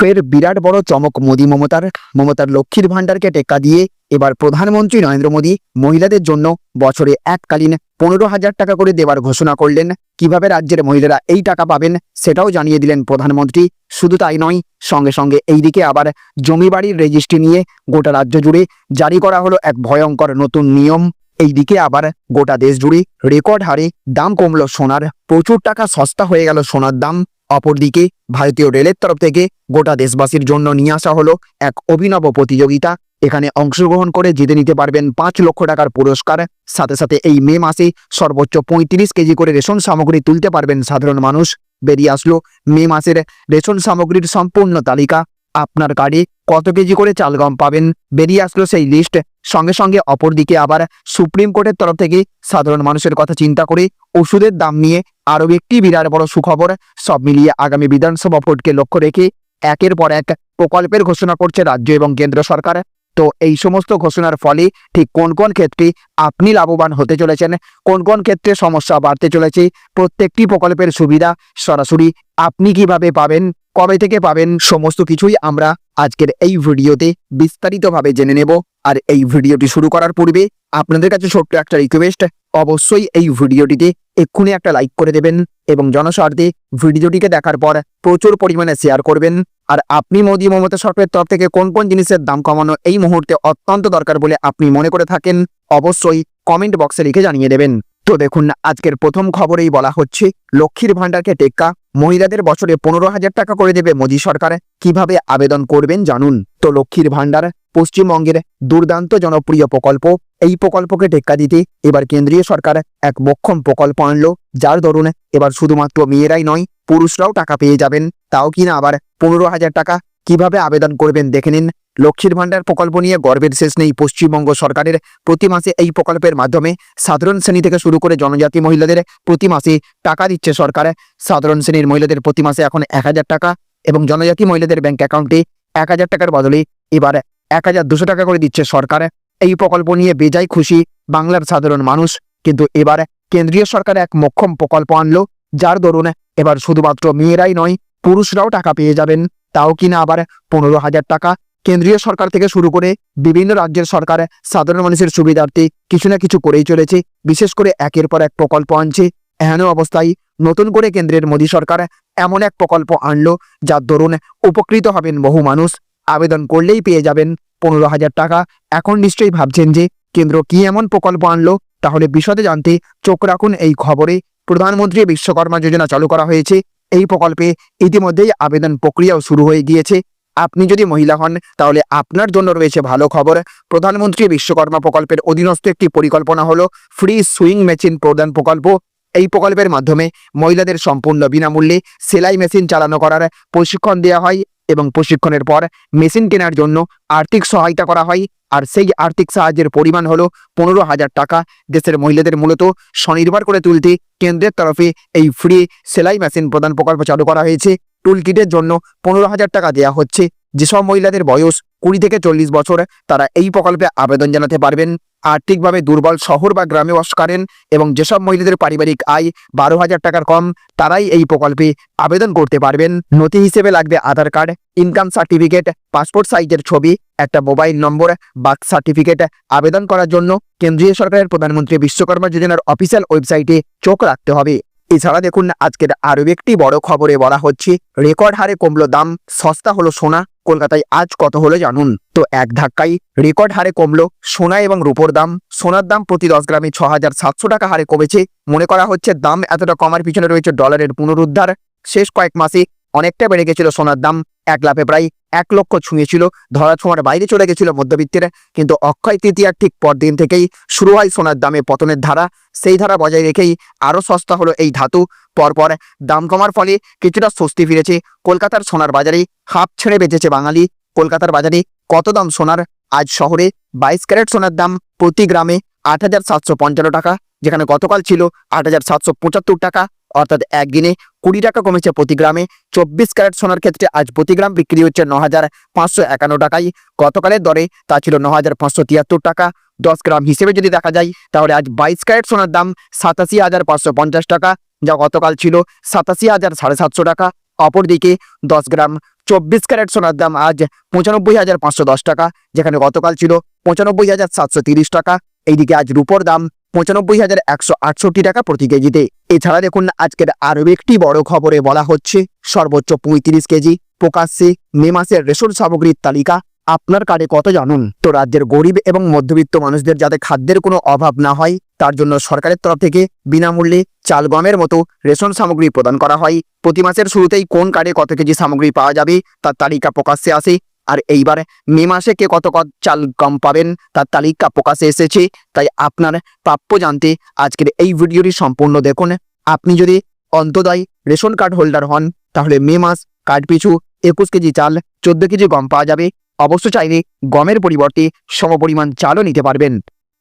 ফের বিরাট বড় চমক মোদী মমতার মমতার লক্ষ্মীর ভাণ্ডারকে টেক্কা দিয়ে এবার প্রধানমন্ত্রী নরেন্দ্র মোদী মহিলাদের জন্য বছরে এককালীন পনেরো হাজার টাকা করে দেওয়ার ঘোষণা করলেন। কীভাবে রাজ্যের মহিলারা এই টাকা পাবেন সেটাও জানিয়ে দিলেন প্রধানমন্ত্রী। শুধু তাই নয়, সঙ্গে সঙ্গে এইদিকে আবার জমি বাড়ির রেজিস্ট্রি নিয়ে গোটা রাজ্য জুড়ে জারি করা হলো এক ভয়ঙ্কর নতুন নিয়ম। এইদিকে আবার গোটা দেশ জুড়ে রেকর্ড হারে দাম কমলো সোনার। প্রচুর টাকা সস্তা হয়ে গেল সোনার দাম। অপরদিকে ভারতীয় রেলের তরফ থেকে গোটা দেশবাসীর জন্য নিয়ে আসা হলো এক অভিনব প্রতিযোগিতা। এখানে অংশগ্রহণ করে জিতে নিতে পারবেন পাঁচ লক্ষ টাকার পুরস্কার। সাথে সাথে এই মে মাসে সর্বোচ্চ পঁয়ত্রিশ কেজি করে রেশন সামগ্রী তুলতে পারবেন সাধারণ মানুষ। বেরিয়ে আসলো মে মাসের রেশন সামগ্রীর সম্পূর্ণ তালিকা। আপনার গাড়ি কত কেজি করে চাল গম পাবেন? বেরিয়ে আসলো সেই লিস্ট সঙ্গে সঙ্গে অপরদিকে আবার সুপ্রিম কোর্টের তরফ থেকে সাধারণ মানুষের কথা চিন্তা করে ওষুধের দাম নিয়ে আরও একটি বিরাট বড় সুখবর। সব মিলিয়ে আগামী বিধানসভা ভোটকে লক্ষ্য রেখে একের পর এক প্রকল্পের ঘোষণা করছে রাজ্য এবং কেন্দ্র সরকার। তো এই সমস্ত ঘোষণার ফলে ঠিক কোন কোন ক্ষেত্রে আপনি লাভবান হতে চলেছেন? কোন কোন ক্ষেত্রে সমস্যা বাড়তে চলেছে? প্রত্যেকটি প্রকল্পের সুবিধা সরাসরি আপনি কীভাবে পাবেন? কবে থেকে পাবেন সমস্ত কিছুই আমরা আজকের এই ভিডিওতে বিস্তারিতভাবে জেনে নেব। আর এই ভিডিওটি শুরু করার পূর্বে আপনাদের কাছে ছোট্ট একটা রিকোয়েস্ট অবশ্যই এই ভিডিওটিতে এক্ষুনি একটা লাইক করে দেবেন এবং জনস্বার্থে ভিডিওটিকে দেখার পর প্রচুর পরিমাণে শেয়ার করবেন। আর আপনি মোদী মমতা সরকারের তরফ থেকে কোন কোন জিনিসের দাম কমানো এই মুহূর্তে অত্যন্ত দরকার বলে আপনি মনে করে থাকেন, অবশ্যই কমেন্ট বক্সে লিখে জানিয়ে দেবেন। তো দেখুন আজকের প্রথম খবরেই বলা হচ্ছে, লক্ষ্মীর ভাণ্ডারকে টেক্কা, মহিলাদের বছরে পনেরো হাজার টাকা করে দেবে মোদী সরকার। কীভাবে আবেদন করবেন জানুন? তো লক্ষ্মীর ভাণ্ডার, পশ্চিমবঙ্গের দুর্দান্ত জনপ্রিয় প্রকল্প, এই প্রকল্পকে টেক্কা দিতে এবার কেন্দ্রীয় সরকার এক মক্ষম প্রকল্প আনল। যার দরুন এবার শুধুমাত্র মেয়েরাই নয়, পুরুষরাও টাকা পেয়ে যাবেন। তাও কিনা আবার পনেরো হাজার টাকা কীভাবে আবেদন করবেন দেখে নিন। লক্ষ্মীর ভাণ্ডার প্রকল্প নিয়ে গর্বের শেষ নেই। পশ্চিমবঙ্গ সরকারের প্রতি মাসে এই প্রকল্পের মাধ্যমে সাধারণ শ্রেণি থেকে শুরু করে জনজাতি মহিলাদের প্রতি মাসে টাকা দিচ্ছে সরকার। সাধারণ শ্রেণির মহিলাদের প্রতি মাসে এখন এক হাজার টাকা এবং জনজাতি মহিলাদের ব্যাংক অ্যাকাউন্টে এক হাজার টাকার বদলে এবার এক টাকা করে দিচ্ছে সরকার। এই প্রকল্প নিয়ে বেজায় খুশি বাংলার সাধারণ মানুষ। কিন্তু এবার কেন্দ্রীয় সরকার এক মক্ষম প্রকল্প আনলো। যার দরুন এবার শুধুমাত্র মেয়েরাই নয়, পুরুষরাও টাকা পেয়ে যাবেন। তাও কিনা আবার পনেরো হাজার টাকা। কেন্দ্রীয় সরকার থেকে শুরু করে বিভিন্ন রাজ্যের সরকার সাধারণ মানুষের সুবিধার্থে কিছু না কিছু করেই চলেছে। বিশেষ করে একের পর এক প্রকল্প আনছে। এহেন অবস্থায় নতুন করে কেন্দ্রের মোদী সরকার এমন এক প্রকল্প আনলো যার দরুন উপকৃত হবেন বহু মানুষ। আবেদন করলেই পেয়ে যাবেন পনেরো হাজার টাকা। এখন নিশ্চয়ই ভাবছেন যে কেন্দ্র কি এমন প্রকল্প আনলো? তাহলে বিশদে জানতে চোখ রাখুন এই খবরে। প্রধানমন্ত্রী বিশ্বকর্মা যোজনা চালু করা হয়েছে। এই প্রকল্পে ইতিমধ্যেই আবেদন প্রক্রিয়াও শুরু হয়ে গিয়েছে। আপনি যদি মহিলা হন, তাহলে আপনার জন্য রয়েছে ভালো খবর। প্রধানমন্ত্রী বিশ্বকর্মা প্রকল্পের অধীনস্থ একটি পরিকল্পনা হলো ফ্রি সুইং মেশিন প্রদান প্রকল্প। এই প্রকল্পের মাধ্যমে মহিলাদের সম্পূর্ণ বিনামূল্যে সেলাই মেশিন চালানো করার প্রশিক্ষণ দেওয়া হয়। এবং প্রশিক্ষণের পর মেশিন কেনার জন্য আর্থিক সহায়তা করা হয়। আর সেই আর্থিক সাহায্যের পরিমাণ হলো পনেরো হাজার টাকা। দেশের মহিলাদের মূলত স্বনির্ভর করে তুলতে কেন্দ্রের তরফে এই ফ্রি সেলাই মেশিন প্রদান প্রকল্প চালু করা হয়েছে। টুলকিটের জন্য পনেরো হাজার টাকা দেয়া হচ্ছে। যেসব মহিলাদের বয়স কুড়ি থেকে চল্লিশ বছর, তারা এই প্রকল্পে আবেদন জানাতে পারবেন। আর্থিকভাবে দুর্বল শহর বা গ্রামে বাস করেন এবং যেসব মহিলাদের পারিবারিক আয় বারো হাজার টাকার কম, তারাই এই প্রকল্পে আবেদন করতে পারবেন। নথি হিসেবে লাগবে Aadhaar card, income certificate, passport সাইজের ছবি, একটা মোবাইল নম্বর, বার্থ সার্টিফিকেট। আবেদন করার জন্য কেন্দ্রীয় সরকারের প্রধানমন্ত্রী বিশ্বকর্মা যোজনার অফিসিয়াল ওয়েবসাইটে চোখ রাখতে হবে। এছাড়া দেখুন, আজকের আরও একটি বড় খবরে বলা হচ্ছে, রেকর্ড হারে কমলো দাম, সস্তা হলো সোনা। কলকাতায় আজ কত হলো জানুন? তো এক ধাক্কায় রেকর্ড হারে কমলো সোনা এবং রূপোর দাম। সোনার দাম প্রতি দশ গ্রামে ছ হাজার সাতশো টাকা হারে কমেছে। মনে করা হচ্ছে দাম এতটা কমার পিছনে রয়েছে ডলারের পুনরুদ্ধার। শেষ কয়েক মাসে অনেকটা বেড়ে গেছিল সোনার দাম। এক লাফে প্রায় এক লক্ষ ছুঁয়েছিল। ধরা ছোঁয়ার বাইরে চলে গেছিল মধ্যবিত্তের। কিন্তু অক্ষয় তৃতীয়ার ঠিক পরদিন থেকেই শুরু হয় সোনার দামে পতনের ধারা। সেই ধারা বজায় রেখেই আরও সস্তা হলো এই ধাতু। পরপর দাম কমার ফলে কিছুটা স্বস্তি ফিরেছে। কলকাতার সোনার বাজারে হাফ ছেড়ে বেঁচেছে বাঙালি। কলকাতার বাজারে কত দাম সোনার? আজ শহরে বাইশ ক্যারেট সোনার দাম প্রতি গ্রামে আট হাজার সাতশো পঞ্চান্ন টাকা। যেখানে গতকাল ছিল আট হাজার সাতশো পঁচাত্তর টাকা। অর্থাৎ একদিনে কুড়ি টাকা কমেছে প্রতি গ্রামে। চব্বিশ ক্যারেট সোনার ক্ষেত্রে আজ প্রতি গ্রাম বিক্রি হচ্ছে ন হাজার পাঁচশো একান্ন টাকায় গতকালের দরে তা ছিল ন হাজার পাঁচশো তিয়াত্তর টাকা। দশ গ্রাম হিসেবে যদি দেখা যায়, তাহলে আজ বাইশ ক্যারেট সোনার দাম সাতাশি হাজার পাঁচশো পঞ্চাশ টাকা, যা গতকাল ছিল সাতাশি হাজার সাড়ে সাতশো টাকা। অপরদিকে দশ গ্রাম চব্বিশ ক্যারেট সোনার দাম আজ পঁচানব্বই হাজার পাঁচশো দশ টাকা, যেখানে গতকাল ছিল পঁচানব্বই হাজার সাতশো তিরিশ টাকা। এইদিকে আজ রুপোর দাম পঁচানব্বই হাজার একশো আটষট্টি টাকা প্রতি কেজিতে। এছাড়া দেখুন আজকের আরও একটি বড় খবরে বলা হচ্ছে, সর্বোচ্চ পঁয়ত্রিশ কেজি প্রকাশ্যে মে মাসের রেশন সামগ্রীর তালিকা আপনার কার্ডে কত জানুন? তো রাজ্যের গরিব এবং মধ্যবিত্ত মানুষদের যাতে খাদ্যের কোনো অভাব না হয়, তার জন্য সরকারের তরফ থেকে বিনামূল্যে চাল গমের মতো রেশন সামগ্রী প্রদান করা হয়। প্রতি মাসের শুরুতেই কোন কার্ডে কত কেজি সামগ্রী পাওয়া যাবে, তার তালিকা প্রকাশ্যে আসে। আর এইবার মে মাসে কে কত কত চাল গম পাবেন, তার তালিকা প্রকাশে এসেছে। তাই আপনার প্রাপ্য জানতে আজকের এই ভিডিওটি সম্পূর্ণ দেখুন। আপনি যদি অন্তদয় রেশন কার্ড হোল্ডার হন, তাহলে মে মাস কার্ড পিছু একুশ কেজি চাল, চোদ্দ কেজি গম পাওয়া যাবে। অবশ্য চাইলে গমের পরিবর্তে সমপরিমাণ চালও নিতে পারবেন।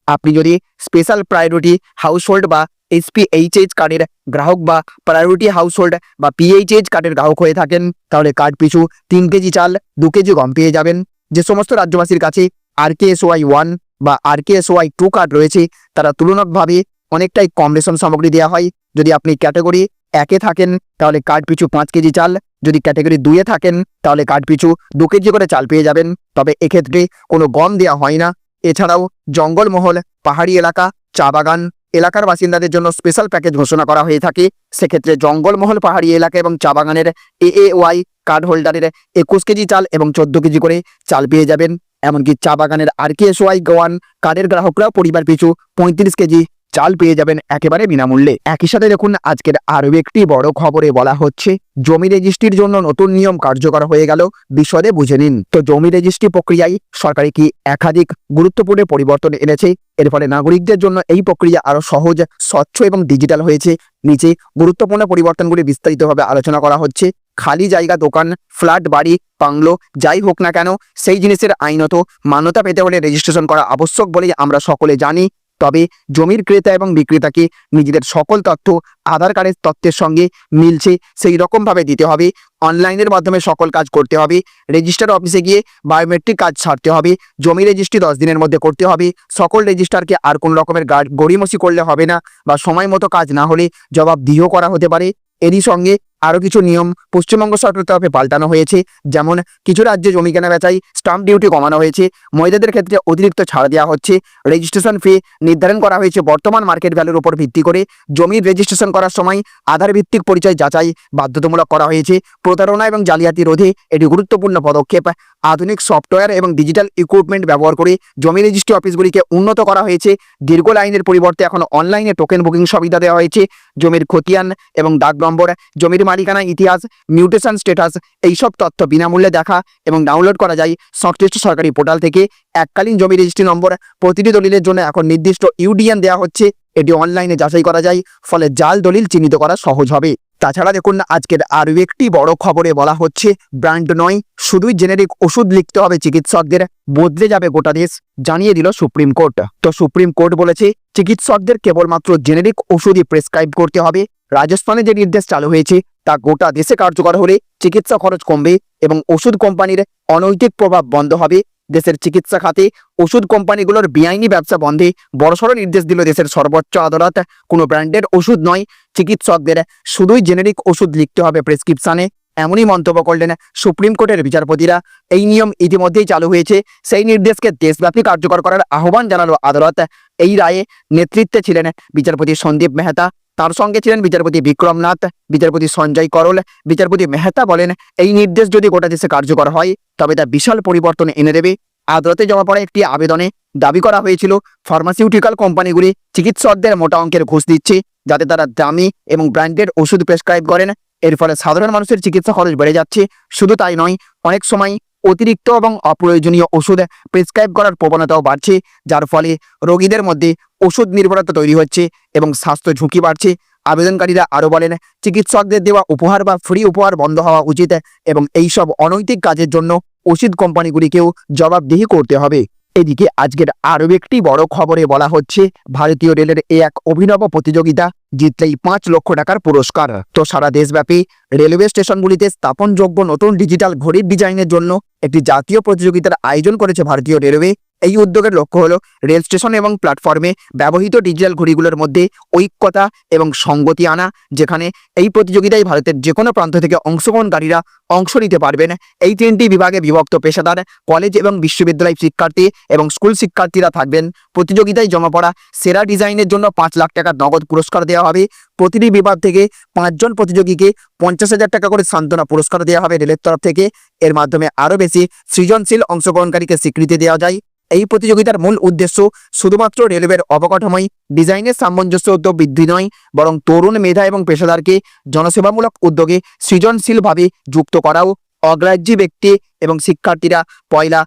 আপনি যদি স্পেশাল প্রায়োরিটি হাউসহোল্ড বা এসপিএইচএইচ কার্ডের গ্রাহক বা প্রায়োরিটি হাউসহোল্ড বা পিএইচএইচ কার্ডের গ্রাহক হয়ে থাকেন। তাহলে কার্ড পিছু তিন কেজি চাল, দু কেজি গম পেয়ে যাবেন। যে সমস্ত রাজ্যবাসীর কাছে R K S Y one বা R K S Y two card রয়েছে, তারা তুলনাকভাবে অনেকটাই কম রেশন সামগ্রী দেওয়া হয়। যদি আপনি ক্যাটাগরি একে থাকেন, তাহলে কার্ড পিছু পাঁচ কেজি চাল। যদি ক্যাটাগরি দুয়ে থাকেন, তাহলে কার্ড পিছু দু কেজি করে চাল পেয়ে যাবেন। তবে এক্ষেত্রে কোনো গম দেওয়া হয় না। এছাড়াও জঙ্গলমহল, পাহাড়ি এলাকা, চা বাগান এলাকার বাসিন্দাদের জন্য স্পেশাল প্যাকেজ ঘোষণা করা হয়ে থাকে। সেক্ষেত্রে জঙ্গলমহল, পাহাড়ি এলাকা এবং চা বাগানের এ এ ওয়াই কার্ড হোল্ডারের একুশ কেজি চাল এবং চোদ্দ কেজি করে চাল পেয়ে যাবেন। এমনকি চা বাগানের R K S Y Goan কার্ডের গ্রাহকরাও পরিবার পিছু পঁয়ত্রিশ কেজি চাল পেয়ে যাবেন একেবারে বিনামূল্যে। একই সাথে দেখুন, আজকের আরও একটি বড় খবরে বলা হচ্ছে, জমি রেজিস্ট্রির জন্য নতুন নিয়ম কার্যকর হয়ে গেল, বিশদে বুঝে নিন। তো জমি রেজিস্ট্রি প্রক্রিয়ায় সরকারি কি একাধিক গুরুত্বপূর্ণ পরিবর্তন এনেছে? এর ফলে নাগরিকদের জন্য এই প্রক্রিয়া আরও সহজ, স্বচ্ছ এবং ডিজিটাল হয়েছে। নিচে গুরুত্বপূর্ণ পরিবর্তনগুলি বিস্তারিতভাবে আলোচনা করা হচ্ছে। খালি জায়গা, দোকান, ফ্ল্যাট, বাড়ি, বাংলো, যাই হোক না কেন, সেই জিনিসের আইনত মান্যতা পেতে হলে রেজিস্ট্রেশন করা আবশ্যক বলেই আমরা সকলে জানি। তবে জমির ক্রেতা এবং বিক্রেতাকে নিজেদের সকল তথ্য, আধার কার্ডের তথ্যের সঙ্গে মিলছে সেই রকমভাবে দিতে হবে। অনলাইনের মাধ্যমে সকল কাজ করতে হবে। রেজিস্টার অফিসে গিয়ে বায়োমেট্রিক কাজ ছাড়তে হবে। জমি রেজিস্ট্রি দশ দিনের মধ্যে করতে হবে। সকল রেজিস্টারকে আর কোনো রকমের গড়িমসি করলে হবে না বা সময় মতো কাজ না হলে জবাব দিয়েও করা হতে পারে। এরই সঙ্গে আরও কিছু নিয়ম পশ্চিমবঙ্গ সরকারের তরফে পাল্টানো হয়েছে। যেমন, কিছু রাজ্যে জমি কেনা বেচাই স্টাম্প ডিউটি কমানো হয়েছে। মহিলাদের ক্ষেত্রে অতিরিক্ত ছাড় দেওয়া হচ্ছে। রেজিস্ট্রেশন ফি নির্ধারণ করা হয়েছে বর্তমান মার্কেট ভ্যালুর উপর ভিত্তি করে। জমির রেজিস্ট্রেশন করার সময় আধার ভিত্তিক পরিচয় যাচাই বাধ্যতামূলক করা হয়েছে। প্রতারণা এবং জালিয়াতি রোধে এটি গুরুত্বপূর্ণ পদক্ষেপ। আধুনিক সফটওয়্যার এবং ডিজিটাল ইকুইপমেন্ট ব্যবহার করে জমি রেজিস্ট্রি অফিসগুলিকে উন্নত করা হয়েছে। দীর্ঘ লাইনের পরিবর্তে এখন অনলাইনে টোকেন বুকিং সুবিধা দেওয়া হয়েছে। জমির খতিয়ান এবং ডাক নম্বর, জমির মালিকানা ইতিহাস মিউটেশন স্ট্যাটাস এইসব তথ্য বিনামূল্যে দেখা এবং ডাউনলোড করা যায় সংশ্লিষ্ট সরকারি পোর্টাল থেকে। এককালীন জমি রেজিস্ট্রি নম্বর প্রতিটি দলিলের জন্য এখন নির্দিষ্ট ইউডিএন দেওয়া হচ্ছে। এটি অনলাইনে যাচাই করা যায়, ফলে জাল দলিল চিহ্নিত করা সহজ হবে। তাছাড়া দেখুন আজকের আরও একটি বড় খবরে বলা হচ্ছে, ব্র্যান্ড নয়, শুধুই জেনেরিক ওষুধ লিখতে হবে, চিকিৎসকদের বদলে যাবে গোটা দেশ, জানিয়ে দিল সুপ্রিম কোর্ট। তো সুপ্রিম কোর্ট বলেছে, চিকিৎসকদের কেবলমাত্র জেনেরিক ওষুধই প্রেসক্রাইব করতে হবে। রাজস্থানে যে নির্দেশ চালু হয়েছে, তা গোটা দেশে কার্যকর হলে চিকিৎসা খরচ কমবে এবং ওষুধ কোম্পানির অনৈতিক প্রভাব বন্ধ হবে। দেশের চিকিৎসা খাতে ওষুধ কোম্পানিগুলোর বেআইনি ব্যবসা বন্ধে বড়সড় নির্দেশ দিল দেশের সর্বোচ্চ আদালত। কোনো ব্র্যান্ডের ওষুধ নয়, চিকিৎসকদের শুধুই জেনেরিক ওষুধ লিখতে হবে প্রেসক্রিপশানে, এমনই মন্তব্য করলেন সুপ্রিম কোর্টের বিচারপতিরা। এই নিয়ম ইতিমধ্যেই চালু হয়েছে, সেই নির্দেশকে দেশব্যাপী কার্যকর করার আহ্বান জানালো আদালত। এই রায়ে নেতৃত্বে ছিলেন বিচারপতি সন্দীপ মেহতা তার সঙ্গে ছিলেন বিচারপতি বিক্রমনাথ, বিচারপতি সঞ্জয় করল, বিচারপতি মেহতা বলেন, এই নির্দেশ যদি গোটা দেশে কার্যকর হয়, তবে তা বিশাল পরিবর্তন এনে দেবে। আদালতে জমা পড়া একটি আবেদনে দাবি করা হয়েছিল, ফার্মাসিউটিক্যাল কোম্পানিগুলি চিকিৎসকদের মোটা অঙ্কের ঘুষ দিচ্ছে, যাতে তারা দামি এবং ব্র্যান্ডেড ওষুধ প্রেসক্রাইব করেন। এর ফলে সাধারণ মানুষের চিকিৎসা খরচ বেড়ে যাচ্ছে। শুধু তাই নয়, অনেক সময় অতিরিক্ত এবং অপ্রয়োজনীয় ওষুধ প্রেসক্রাইব করার প্রবণতাও বাড়ছে, যার ফলে রোগীদের মধ্যে ওষুধ নির্ভরতা তৈরি হচ্ছে এবং স্বাস্থ্য ঝুঁকি বাড়ছে। আবেদনকারীরা আরও বলেন, চিকিৎসকদের দেওয়া উপহার বা ফ্রি উপহার বন্ধ হওয়া উচিত এবং এইসব অনৈতিক কাজের জন্য ওষুধ কোম্পানিগুলিকেও জবাবদিহি করতে হবে। এদিকে আজকের আরও একটি বড় খবরে বলা হচ্ছে, ভারতীয় রেলের এ এক অভিনব প্রতিযোগিতা জিতলেই পাঁচ লক্ষ টাকার পুরস্কার। তো সারা দেশব্যাপী রেলওয়ে স্টেশনগুলিতে স্থাপনযোগ্য নতুন ডিজিটাল ঘড়ির ডিজাইনের জন্য একটি জাতীয় প্রতিযোগিতার আয়োজন করেছে ভারতীয় রেলওয়ে। এই উদ্যোগের লক্ষ্য হলো রেল স্টেশন এবং প্ল্যাটফর্মে ব্যবহৃত ডিজিটাল ঘড়িগুলোর মধ্যে ঐক্যতা এবং সঙ্গতি আনা, যেখানে এই প্রতিযোগিতায় ভারতের যে কোনো প্রান্ত থেকে অংশগ্রহণকারীরা অংশ নিতে পারবেন। এই তিনটি বিভাগে বিভক্ত পেশাদার কলেজ এবং বিশ্ববিদ্যালয় শিক্ষার্থী এবং স্কুল শিক্ষার্থীরা থাকবেন। প্রতিযোগিতায় জমা পড়া সেরা ডিজাইনের জন্য পাঁচ লাখ টাকার নগদ পুরস্কার দেওয়া হবে। প্রতিটি বিভাগ থেকে পাঁচজন প্রতিযোগীকে পঞ্চাশ হাজার টাকা করে সান্ত্বনা পুরস্কার দেওয়া হবে রেলের তরফ থেকে। এর মাধ্যমে আরও বেশি সৃজনশীল অংশগ্রহণকারীকে স্বীকৃতি দেওয়া যায়। এই প্রতিযোগিতার মূল উদ্দেশ্য শুধুমাত্র রেলওয়ের অবকাঠামোই ডিজাইনের সামঞ্জস্য উদ্যোগ বৃদ্ধি নয়, বরং তরুণ মেধা এবং পেশাদারকে জনসেবামূলক উদ্যোগে সৃজনশীলভাবে যুক্ত করাও। অগ্রাহ্যী ব্যক্তি এবং শিক্ষার্থীরা পয়লা,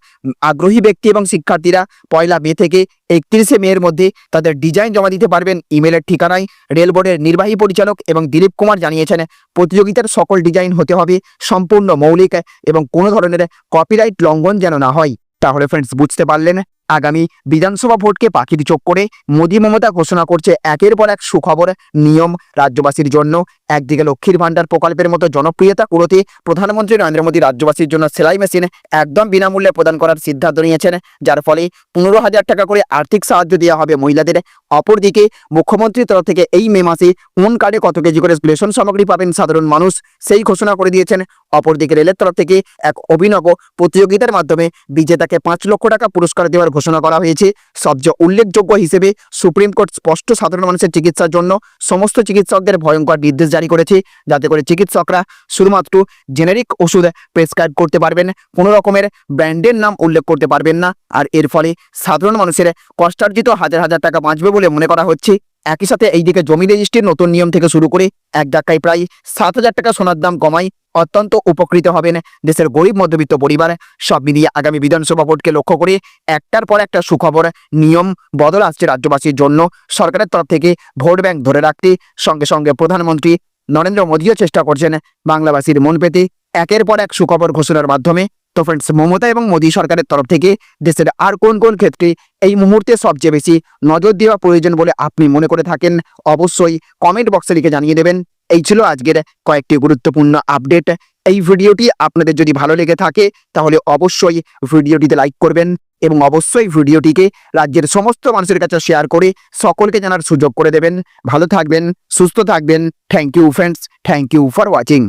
আগ্রহী ব্যক্তি এবং শিক্ষার্থীরা পয়লা মে থেকে একত্রিশে মেয়ের মধ্যে তাদের ডিজাইন জমা দিতে পারবেন ইমেলের ঠিকানায়। রেল বোর্ডের নির্বাহী পরিচালক এবং দিলীপ কুমার জানিয়েছেন, প্রতিযোগিতার সকল ডিজাইন হতে হবে সম্পূর্ণ মৌলিক এবং কোনো ধরনের কপিরাইট লঙ্ঘন যেন না হয়। তাহলে ফ্রেন্ডস বুঝতে পারলেন? আগামী বিধানসভা ভোটকে পাখির চোখ করে মোদী মমতা ঘোষণা করছে একের পর এক সুখবর নিয়ম রাজ্যবাসীর জন্য। একদিকে লক্ষ্মীর ভাণ্ডার প্রকল্পের মতো জনপ্রিয়তা কুড়োতে প্রধানমন্ত্রী নরেন্দ্র মোদী রাজ্যবাসীর জন্য সেলাই মেশিন একদম বিনামূল্যে প্রদান করার সিদ্ধান্ত নিয়েছেন, যার ফলে পনেরো হাজার টাকা করে আর্থিক সাহায্য দেওয়া হবে মহিলাদের। অপরদিকে মুখ্যমন্ত্রীর তরফ থেকে এই মে মাসে কোন কার্ডে কত কেজি করে রেশন সামগ্রী পাবেন সাধারণ মানুষ সেই ঘোষণা করে দিয়েছেন। অপরদিকে রেলের তরফ থেকে এক অভিনব প্রতিযোগিতার মাধ্যমে বিজেতাকে পাঁচ লক্ষ টাকা পুরস্কার দেওয়ার ঘোষণা করা হয়েছে। সবচেয়ে উল্লেখযোগ্য হিসেবে সুপ্রিম কোর্ট স্পষ্ট সাধারণ মানুষের চিকিৎসার জন্য সমস্ত চিকিৎসকদের ভয়ঙ্কর নির্দেশ জারি করেছে। যাতে করে চিকিৎসকরা শুধুমাত্র জেনেরিক ওষুধ প্রেসক্রাইব করতে পারবেন, কোনো রকমের ব্র্যান্ডের নাম উল্লেখ করতে পারবেন না। আর এর ফলে সাধারণ মানুষের কষ্টার্জিত হাজার হাজার টাকা বাঁচবে বলে মনে করা হচ্ছে। একই সাথে এইদিকে জমি রেজিস্ট্রির নতুন নিয়ম থেকে শুরু করে এক ধাক্কায় প্রায় সাত হাজার টাকা সোনার দাম কমায় অত্যন্ত উপকৃত হবেন দেশের গরিব মধ্যবিত্ত পরিবার। সব মিলিয়ে আগামী বিধানসভা ভোটকে লক্ষ্য করে একটার পর একটা সুখবর, নিয়ম বদল আসছে রাজ্যবাসীর জন্য। সরকারের তরফ থেকে ভোট ব্যাংক ধরে রাখতে সঙ্গে সঙ্গে প্রধানমন্ত্রী নরেন্দ্র মোদীও চেষ্টা করছেন। বাংলাবাসীর মন পেতে একের পর এক সুখবর ঘোষণার মাধ্যমে তো ফ্রেন্ডস মমতা এবং মোদী সরকারের তরফ থেকে দেশের আর কোন কোন ক্ষেত্রে এই মুহূর্তে সবচেয়ে বেশি নজর দেওয়া প্রয়োজন বলে আপনি মনে করে থাকেন? অবশ্যই কমেন্ট বক্সে লিখে জানিয়ে দেবেন। এই ছিল আজকের কয়েকটি গুরুত্বপূর্ণ আপডেট এই ভিডিওটি আপনাদের যদি ভালো লেগে থাকে, তাহলে অবশ্যই ভিডিওটিতে লাইক করবেন এবং অবশ্যই ভিডিওটিকে রাজ্যের সমস্ত মানুষের কাছে শেয়ার করে সকলকে জানার সুযোগ করে দেবেন। ভালো থাকবেন, সুস্থ থাকবেন। Thank you friends thank you for watching